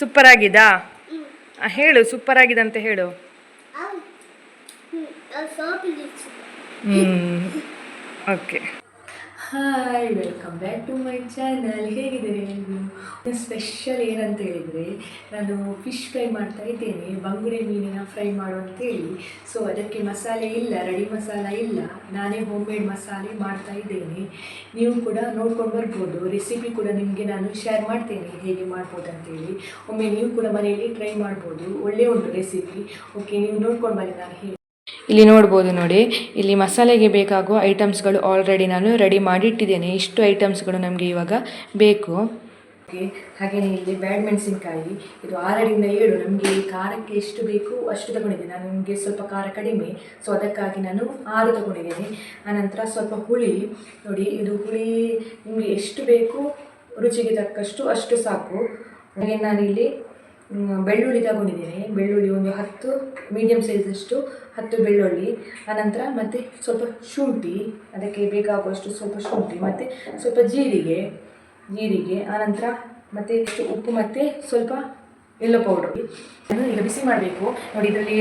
Super ಆಗಿದಾ ಹೇಳು super ಆಗಿದೆ ಅಂತ ಹೇಳು ಹ್ಮ್ okay. Hi welcome back to my channel ಹೇಗಿದ್ದೀರಿ ನೀವು? ಸ್ಪೆಷಲ್ ಏನಂತ ಹೇಳಿದರೆ, ನಾನು ಫಿಶ್ ಫ್ರೈ ಮಾಡ್ತಾ ಇದ್ದೇನೆ. ಬಂಗುಡೆ ಮೀನಿನ ಫ್ರೈ ಮಾಡು ಅಂತೇಳಿ ಸೊ ಅದಕ್ಕೆ ಮಸಾಲೆ ಇಲ್ಲ ರೆಡಿ ಮಸಾಲ ಇಲ್ಲ. ನಾನೇ ಹೋಮ್ ಮೇಡ್ ಮಸಾಲೆ ಮಾಡ್ತಾ ಇದ್ದೇನೆ. ನೀವು ಕೂಡ ನೋಡ್ಕೊಂಡು ಬರ್ಬೋದು. ರೆಸಿಪಿ ಕೂಡ ನಿಮಗೆ ನಾನು ಶೇರ್ ಮಾಡ್ತೇನೆ, ಹೇಗೆ ಮಾಡ್ಬೋದು ಅಂತೇಳಿ ಒಮ್ಮೆ ನೀವು ಕೂಡ ಮನೆಯಲ್ಲಿ ಟ್ರೈ ಮಾಡ್ಬೋದು. ಒಳ್ಳೆ ಉಂಟು ರೆಸಿಪಿ ಓಕೆ ನೀವು ನೋಡ್ಕೊಂಡು ಬನ್ನಿ, ನಾನು ಹೇಗೆ ಇಲ್ಲಿ ನೋಡ್ಬೋದು ನೋಡಿ. ಇಲ್ಲಿ ಮಸಾಲೆಗೆ ಬೇಕಾಗುವ ಐಟಮ್ಸ್ಗಳು ಆಲ್ರೆಡಿ ನಾನು ರೆಡಿ ಮಾಡಿ ಇಟ್ಟಿದ್ದೇನೆ ಇಷ್ಟು ಐಟಮ್ಸ್ಗಳು ನಮಗೆ ಇವಾಗ ಬೇಕು. ಹಾಗೆಯೇ ಇಲ್ಲಿ ಬ್ಯಾಡ್ ಮೆಣಸಿನಕಾಯಿ ಇದು ಆರರಿಂದ ಏಳು. ನಮಗೆ ಖಾರಕ್ಕೆ ಎಷ್ಟು ಬೇಕು ಅಷ್ಟು ತಗೊಂಡಿದ್ದೇನೆ ನಾನು ನಿಮಗೆ ಸ್ವಲ್ಪ ಖಾರ ಕಡಿಮೆ ಸೊ ಅದಕ್ಕಾಗಿ ನಾನು ಆರು ತಗೊಂಡಿದ್ದೇನೆ. ಆನಂತರ ಸ್ವಲ್ಪ ಹುಳಿ. ನೋಡಿ, ಇದು ಹುಳಿ ನಿಮಗೆ ಎಷ್ಟು ಬೇಕು, ರುಚಿಗೆ ತಕ್ಕಷ್ಟು ಅಷ್ಟು ಸಾಕು. ಹಾಗೆ ನಾನಿಲ್ಲಿ ಬೆಳ್ಳುಳ್ಳಿ ತಗೊಂಡಿದ್ದೀನಿ. ಬೆಳ್ಳುಳ್ಳಿ ಒಂದು ಹತ್ತು ಮೀಡಿಯಮ್ ಸೈಜಷ್ಟು ಹತ್ತು ಬೆಳ್ಳುಳ್ಳಿ. ಆನಂತರ ಮತ್ತು ಸ್ವಲ್ಪ ಶುಂಠಿ, ಅದಕ್ಕೆ ಬೇಕಾಗುವಷ್ಟು ಸ್ವಲ್ಪ ಶುಂಠಿ, ಮತ್ತು ಸ್ವಲ್ಪ ಜೀರಿಗೆ ಜೀರಿಗೆ, ಆನಂತರ ಮತ್ತು ಇಷ್ಟು ಉಪ್ಪು ಮತ್ತು ಸ್ವಲ್ಪ ಎಲ್ಲೋ ಪೌಡ್ರ್ ಇದನ್ನು ಈಗ ಬಿಸಿ ಮಾಡಬೇಕು. ನೋಡಿ, ಇದರಲ್ಲಿ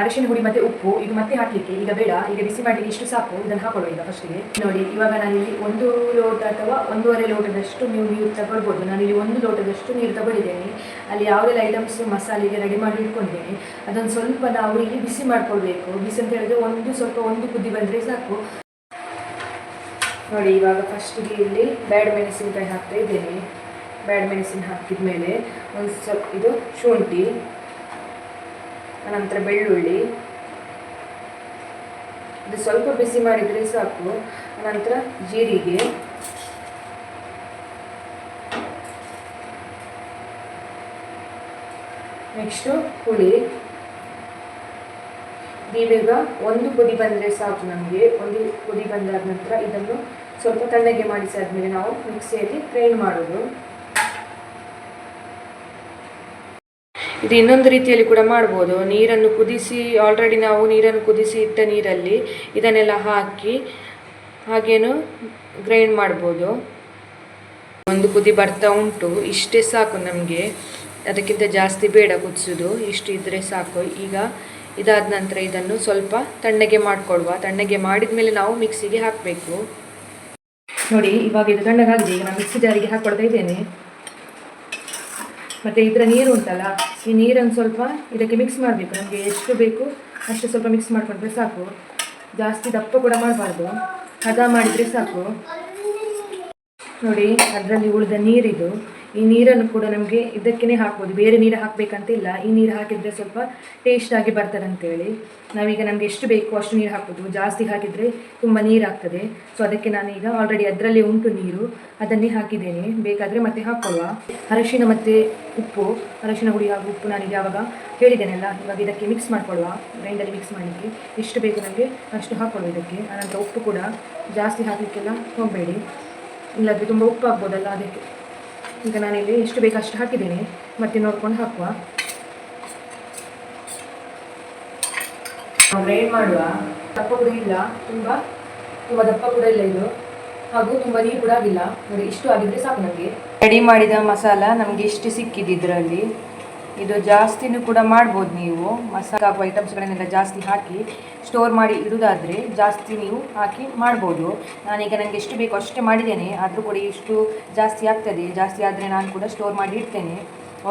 ಅರಿಶಿನ ಹುಡಿ ಮತ್ತೆ ಉಪ್ಪು ಇದು ಮತ್ತೆ ಹಾಕಲಿಕ್ಕೆ, ಈಗ ಬೇಡ, ಈಗ ಬಿಸಿ ಮಾಡಲಿಕ್ಕೆ ಇಷ್ಟು ಸಾಕು, ಇದನ್ನು ಹಾಕೊಳ್ಳೋ ಈಗ ಫಸ್ಟಿಗೆ ನೋಡಿ, ಇವಾಗ ನಾನಿಲ್ಲಿ ಒಂದು ಲೋಟ ಅಥವಾ ಒಂದೂವರೆ ಲೋಟದಷ್ಟು ನೀವು ನೀರು ತಗೊಳ್ಬೋದು. ನಾನಿಲ್ಲಿ ಒಂದು ಲೋಟದಷ್ಟು ನೀರು ತಗೊಂಡಿದ್ದೇನೆ ಅಲ್ಲಿ ಯಾವುದೆಲ್ಲ ಐಟಮ್ಸ್ ಮಸಾಲೆಗೆ ರೆಡಿ ಮಾಡಿ ಇಟ್ಕೊಂಡಿದ್ದೇನೆ. ಅದೊಂದು ಸ್ವಲ್ಪ ನಾವು ಇಲ್ಲಿ ಬಿಸಿ ಮಾಡ್ಕೊಳ್ಬೇಕು. ಬಿಸಿ ಅಂತ ಹೇಳಿದ್ರೆ ಒಂದು ಸ್ವಲ್ಪ ಒಂದು ಕುದ್ದಿ ಬಂದರೆ ಸಾಕು. ನೋಡಿ, ಇವಾಗ ಫಸ್ಟಿಗೆ ಇಲ್ಲಿ ಬ್ಯಾಡ್ ಮೆಣಸಿನಕಾಯಿ ಹಾಕ್ತಾ ಇದ್ದೇನೆ. ಬ್ಯಾಡ್ ಮೆಣಸಿನ ಹಾಕಿದ ಮೇಲೆ ಒಂದು ಸ್ವಲ್ಪ ಇದು ಶುಂಠಿ ಅನಂತರ ಬೆಳ್ಳುಳ್ಳಿ. ಇದು ಸ್ವಲ್ಪ ಬಿಸಿ ಮಾಡಿದರೆ ಸಾಕು. ಅನಂತರ ಜೀರಿಗೆ. ನೆಕ್ಸ್ಟು ಹುಳಿ. ಇದೀಗ ಒಂದು ಕುದಿ ಬಂದರೆ ಸಾಕು ನಮಗೆ. ಒಂದು ಕುದಿ ಬಂದಾದ ನಂತರ ಇದನ್ನು ಸ್ವಲ್ಪ ತಣ್ಣಗೆ ಮಾಡಿಸಾದ್ಮೇಲೆ ನಾವು ಮಿಕ್ಸಿಯಲ್ಲಿ ಗ್ರೈಂಡ್ ಮಾಡೋದು. ಇದು ಇನ್ನೊಂದು ರೀತಿಯಲ್ಲಿ ಕೂಡ ಮಾಡ್ಬೋದು. ನೀರನ್ನು ಕುದಿಸಿ ಆಲ್ರೆಡಿ ನಾವು ನೀರನ್ನು ಕುದಿಸಿ ಇಟ್ಟ ನೀರಲ್ಲಿ ಇದನ್ನೆಲ್ಲ ಹಾಕಿ ಹಾಗೇನು ಗ್ರೈಂಡ್ ಮಾಡ್ಬೋದು. ಒಂದು ಕುದಿ ಬರ್ತಾ ಉಂಟು. ಇಷ್ಟೇ ಸಾಕು ನಮಗೆ. ಅದಕ್ಕಿಂತ ಜಾಸ್ತಿ ಬೇಡ ಕುದಿಸೋದು. ಇಷ್ಟು ಇದ್ದರೆ ಸಾಕು. ಈಗ ಇದಾದ ನಂತರ ಇದನ್ನು ಸ್ವಲ್ಪ ತಣ್ಣಗೆ ಮಾಡಿಕೊಡುವ ತಣ್ಣಗೆ ಮಾಡಿದ ಮೇಲೆ ನಾವು ಮಿಕ್ಸಿಗೆ ಹಾಕಬೇಕು. ನೋಡಿ, ಇವಾಗ ಇದು ತಣ್ಣಗಾಗಿದೆ. ಈಗ ನಾನು ಮಿಕ್ಸಿ ಜಾರಿಗೆ ಹಾಕ್ಕೊಳ್ತಾ ಇದ್ದೇನೆ. ಮತ್ತು ಇದರ ನೀರು ಉಂಟಲ್ಲ, ಈ ನೀರನ್ನು ಸ್ವಲ್ಪ ಇದಕ್ಕೆ ಮಿಕ್ಸ್ ಮಾಡಬೇಕು. ನಮಗೆ ಎಷ್ಟು ಬೇಕು ಅಷ್ಟು ಸ್ವಲ್ಪ ಮಿಕ್ಸ್ ಮಾಡಿಕೊಂಡ್ರೆ ಸಾಕು. ಜಾಸ್ತಿ ದಪ್ಪ ಕೂಡ ಮಾಡಬಾರ್ದು. ಹದ ಮಾಡಿದರೆ ಸಾಕು. ನೋಡಿ, ಅದರಲ್ಲಿ ಉಳಿದ ನೀರಿದು. ಈ ನೀರನ್ನು ಕೂಡ ನಮಗೆ ಇದಕ್ಕೇ ಹಾಕ್ಬೋದು. ಬೇರೆ ನೀರು ಹಾಕಬೇಕಂತ ಇಲ್ಲ. ಈ ನೀರು ಹಾಕಿದರೆ ಸ್ವಲ್ಪ ಟೇಸ್ಟಾಗಿ ಬರ್ತದೆ ಅಂತೇಳಿ ನಾವೀಗ ನಮಗೆ ಎಷ್ಟು ಬೇಕು ಅಷ್ಟು ನೀರು ಹಾಕ್ಬೋದು. ಜಾಸ್ತಿ ಹಾಕಿದರೆ ತುಂಬ ನೀರಾಗ್ತದೆ ಸೊ ಅದಕ್ಕೆ ನಾನೀಗ ಆಲ್ರೆಡಿ ಅದರಲ್ಲಿ ಉಂಟು ನೀರು. ಅದನ್ನೇ ಹಾಕಿದ್ದೇನೆ. ಬೇಕಾದರೆ ಮತ್ತೆ ಹಾಕ್ಕೊಳ್ಳುವ ಅರಶಿನ ಮತ್ತು ಉಪ್ಪು. ಅರಶಿನ ಹುಡಿ ಹಾಗೂ ಉಪ್ಪು ನಾನೀಗ ಯಾವಾಗ ಹೇಳಿದ್ದೇನಲ್ಲ, ಇವಾಗ ಇದಕ್ಕೆ ಮಿಕ್ಸ್ ಮಾಡ್ಕೊಳ್ಳುವ ಗ್ರೈಂಡಲ್ಲಿ ಮಿಕ್ಸ್ ಮಾಡಲಿಕ್ಕೆ ಎಷ್ಟು ಬೇಕು ನಮಗೆ ಅಷ್ಟು ಹಾಕ್ಕೊಳ್ಳುವ ಇದಕ್ಕೆ. ಅನಂತರ ಉಪ್ಪು ಕೂಡ ಜಾಸ್ತಿ ಹಾಕಲಿಕ್ಕೆಲ್ಲ ಹೋಗಬೇಡಿ ಇಲ್ಲಾದರೆ ತುಂಬ ಉಪ್ಪು ಆಗ್ಬೋದಲ್ಲ ಅದಕ್ಕೆ. ಈಗ ನಾನಿಲ್ಲಿ ಎಷ್ಟು ಬೇಕು ಅಷ್ಟು ಹಾಕಿದ್ದೀನಿ. ಮತ್ತೆ ನೋಡ್ಕೊಂಡು ಹಾಕುವ. ಗ್ರೈಂಡ್ ಮಾಡುವ. ದಪ್ಪ ಕೂಡ ಇಲ್ಲ. ತುಂಬ ತುಂಬ ದಪ್ಪ ಕೂಡ ಇಲ್ಲ ಇದು. ಹಾಗೂ ತುಂಬ ನೀರು ಕೂಡ ಆಗಿಲ್ಲ. ನೋಡಿ ಇಷ್ಟು ಆಗಿದ್ರೆ ಸಾಕು ನಮಗೆ. ರೆಡಿ ಮಾಡಿದ ಮಸಾಲ ನಮಗೆ ಇಷ್ಟು ಸಿಕ್ಕಿದ್ದು ಇದರಲ್ಲಿ. ಇದು ಜಾಸ್ತಿನೂ ಕೂಡ ಮಾಡ್ಬೋದು ನೀವು. ಮಸಾಲ ಹಾಕುವ ಐಟಮ್ಸ್ಗಳನ್ನೆಲ್ಲ ಜಾಸ್ತಿ ಹಾಕಿ ಸ್ಟೋರ್ ಮಾಡಿ ಇಡುವುದಾದರೆ ಜಾಸ್ತಿ ನೀವು ಹಾಕಿ ಮಾಡ್ಬೋದು. ನಾನೀಗ ನನಗೆ ಎಷ್ಟು ಬೇಕು ಅಷ್ಟೇ ಮಾಡಿದ್ದೇನೆ. ಆದರೂ ಕೂಡ ಇಷ್ಟು ಜಾಸ್ತಿ ಆಗ್ತದೆ. ಜಾಸ್ತಿ ಆದರೆ ನಾನು ಕೂಡ ಸ್ಟೋರ್ ಮಾಡಿ ಇಡ್ತೇನೆ.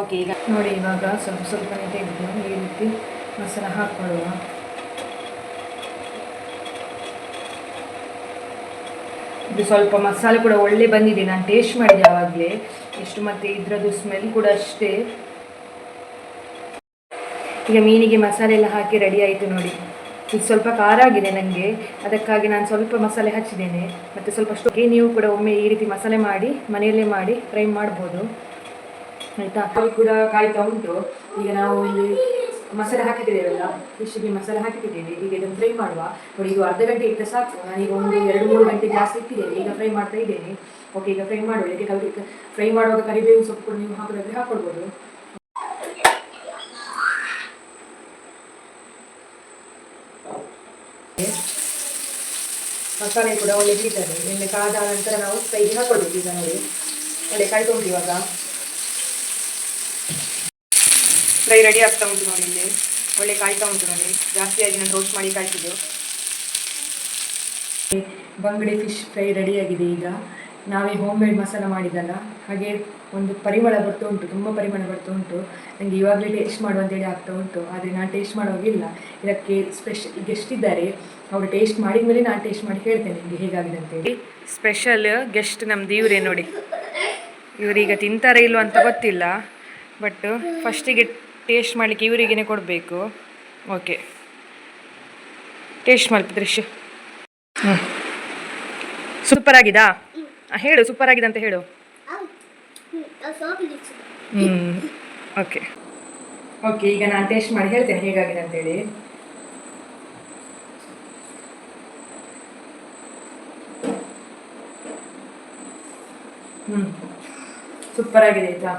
ಓಕೆ ಈಗ ನೋಡಿ ಇವಾಗ ಸ್ವಲ್ಪ ಸ್ವಲ್ಪನೇ ತೆಗೆದು ಈ ರೀತಿ ಮಸಾಲ ಹಾಕ್ಕೊಳ್ಳುವ ಇದು ಸ್ವಲ್ಪ ಮಸಾಲೆ ಕೂಡ ಒಳ್ಳೆ ಬಂದಿದೆ. ನಾನು ಟೇಸ್ಟ್ ಮಾಡಿದೆ ಆವಾಗಲೇ. ಎಷ್ಟು ಮತ್ತೆ ಇದರದ್ದು ಸ್ಮೆಲ್ ಕೂಡ ಅಷ್ಟೇ. ಈಗ ಮೀನಿಗೆ ಮಸಾಲೆ ಎಲ್ಲ ಹಾಕಿ ರೆಡಿ ಆಯಿತು ನೋಡಿ. ಇದು ಸ್ವಲ್ಪ ಖಾರ ಆಗಿದೆ ನನಗೆ ಅದಕ್ಕಾಗಿ ನಾನು ಸ್ವಲ್ಪ ಮಸಾಲೆ ಹಚ್ಚಿದ್ದೇನೆ. ಮತ್ತು ಸ್ವಲ್ಪ ಸ್ಟೋಕೆ ನೀವು ಕೂಡ ಒಮ್ಮೆ ಈ ರೀತಿ ಮಸಾಲೆ ಮಾಡಿ, ಮನೆಯಲ್ಲೇ ಮಾಡಿ ಫ್ರೈ ಮಾಡ್ಬೋದು. ಆಯಿತಾ? ಅದು ಕೂಡ ಕಾಯ್ತಾ ಉಂಟು. ಈಗ ನಾವು ಇಲ್ಲಿ ಮಸಾಲೆ ಹಾಕಿದ್ದೇವಲ್ಲ ಫಿಶ್ಗೆ ಮಸಾಲೆ ಹಾಕಿಟ್ಟಿದ್ದೇವೆ. ಈಗ ಇದನ್ನು ಫ್ರೈ ಮಾಡುವ. ನೋಡಿ, ಇದು ಅರ್ಧ ಗಂಟೆ ಇಟ್ಟರೆ ಸಾಕು. ನಾನೀಗ ಒಂದು ಎರಡು, ಮೂರು ಗಂಟೆ ಜಾಸ್ತಿ ಇಟ್ಟಿದ್ದೇನೆ. ಈಗ ಫ್ರೈ ಮಾಡ್ತಾ ಇದ್ದೇನೆ. ಓಕೆ ಈಗ ಫ್ರೈ ಮಾಡುವ. ಇದಕ್ಕೆ ಕಲ್, ಫ್ರೈ ಮಾಡುವಾಗ ಕರಿಬೇವು ಸೊಪ್ಪು ನೀವು ಹಾಕೋದಾದ್ರೆ ಹಾಕೊಳ್ಬೋದು. ಮಸಾಲೆ ಕೂಡ ಒಳ್ಳೆ ಹಿಡಿತದೆ ಎಣ್ಣೆ ಕಾದ ನಂತರ ನಾವು ಕೈಗೆ ಹಾಕೊಳ್ಬೇಕು ಈಗ ನೋಡಿ. ಒಳ್ಳೆ ಉಂಟು ಇವಾಗ ಫ್ರೈ ರೆಡಿ ಆಗ್ತಾ ಉಂಟು ನೋಡಿ ಇಲ್ಲಿ. ಒಳ್ಳೆ ಕಾಯ್ತಾ ಉಂಟು ನೋಡಿ. ಜಾಸ್ತಿಯಾಗಿ ನಾನು ರೋಸ್ಟ್ ಮಾಡಿ ಕಾಯ್ತಿದ್ದು. ಬಂಗಡೆ ಫಿಶ್ ಫ್ರೈ ರೆಡಿಯಾಗಿದೆ ಈಗ. ನಾವೇ ಹೋಮ್ ಮೇಡ್ ಮಸಾಲ ಮಾಡಿದಲ್ಲ, ಹಾಗೆ ಒಂದು ಪರಿಮಳ ಬರ್ತಾ ಉಂಟು, ತುಂಬ ಪರಿಮಳ ಬರ್ತಾ ಉಂಟು. ನನಗೆ ಇವಾಗಲೇ ಟೇಸ್ಟ್ ಮಾಡುವಂತೇಳಿ ಆಗ್ತಾ ಉಂಟು, ಆದರೆ ನಾನು ಟೇಸ್ಟ್ ಮಾಡೋವಾಗಿಲ್ಲ ಇದಕ್ಕೆ ಸ್ಪೆಷಲ್ ಗೆಸ್ಟ್ ಇದ್ದಾರೆ, ಅವರು ಟೇಸ್ಟ್ ಮಾಡಿದ ಮೇಲೆ ನಾನು ಟೇಸ್ಟ್ ಮಾಡಿ ಹೇಳ್ತೇನೆ ನಿಮಗೆ ಹೇಗಾಗಿದೆ ಅಂತೇಳಿ. ಸ್ಪೆಷಲ್ ಗೆಸ್ಟ್ ನಮ್ದು ಇವರೇ ನೋಡಿ. ಇವರೀಗ ತಿಂತಾರೆ ಇಲ್ವ ಅಂತ ಗೊತ್ತಿಲ್ಲ ಬಟ್ ಫಸ್ಟಿಗೆ ಟೇಸ್ಟ್ ಮಾಡಲಿಕ್ಕೆ ಇವರಿಗೇನೆ ಕೊಡಬೇಕು. ಓಕೆ ಟೇಸ್ಟ್ ಮಾಡಿ ದೃಶ್ಯ ಸೂಪರ್ ಆಗಿದಾ? ಹೇಳು ಸೂಪರ್ ಆಗಿದೆ ಅಂತ ಹೇಳು. ಹ್ಞೂ ಓಕೆ ಓಕೆ ಈಗ ನಾನು ಟೇಸ್ಟ್ ಮಾಡಿ ಹೇಳ್ತೇನೆ ಹೇಗಾಗಿದೆ ಅಂತೇಳಿ. ಹ್ಞೂ ಸೂಪರ್ ಆಗಿದೆ ಆಯಿತಾ?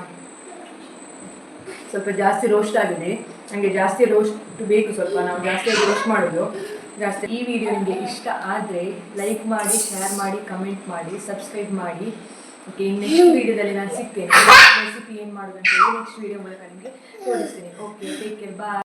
ಸ್ವಲ್ಪ ಜಾಸ್ತಿ ರೋಸ್ಟ್ ಆಗಿದೆ. ನನಗೆ ಜಾಸ್ತಿ ರೋಸ್ಟ್ ಬೇಕು ಸ್ವಲ್ಪ ನಾವು ಜಾಸ್ತಿ ರೋಸ್ಟ್ ಮಾಡೋದು. ಜಾಸ್ತಿ. ಈ ವಿಡಿಯೋ ನಿಮಗೆ ಇಷ್ಟ ಆದರೆ ಲೈಕ್ ಮಾಡಿ ಶೇರ್ ಮಾಡಿ ಕಮೆಂಟ್ ಮಾಡಿ ಸಬ್ಸ್ಕ್ರೈಬ್ ಮಾಡಿ. ಓಕೆ ನೆಕ್ಸ್ಟ್ ವಿಡಿಯೋದಲ್ಲಿ ನಾನು ಸಿಗ್ತೇನೆ. ರೆಸಿಪಿ ಏನು ಮಾಡೋದಂತ ನೆಕ್ಸ್ಟ್ ವೀಡಿಯೋ ಮೂಲಕ ನಿಮಗೆ ತೋರಿಸ್ತೀನಿ. Okay take care bye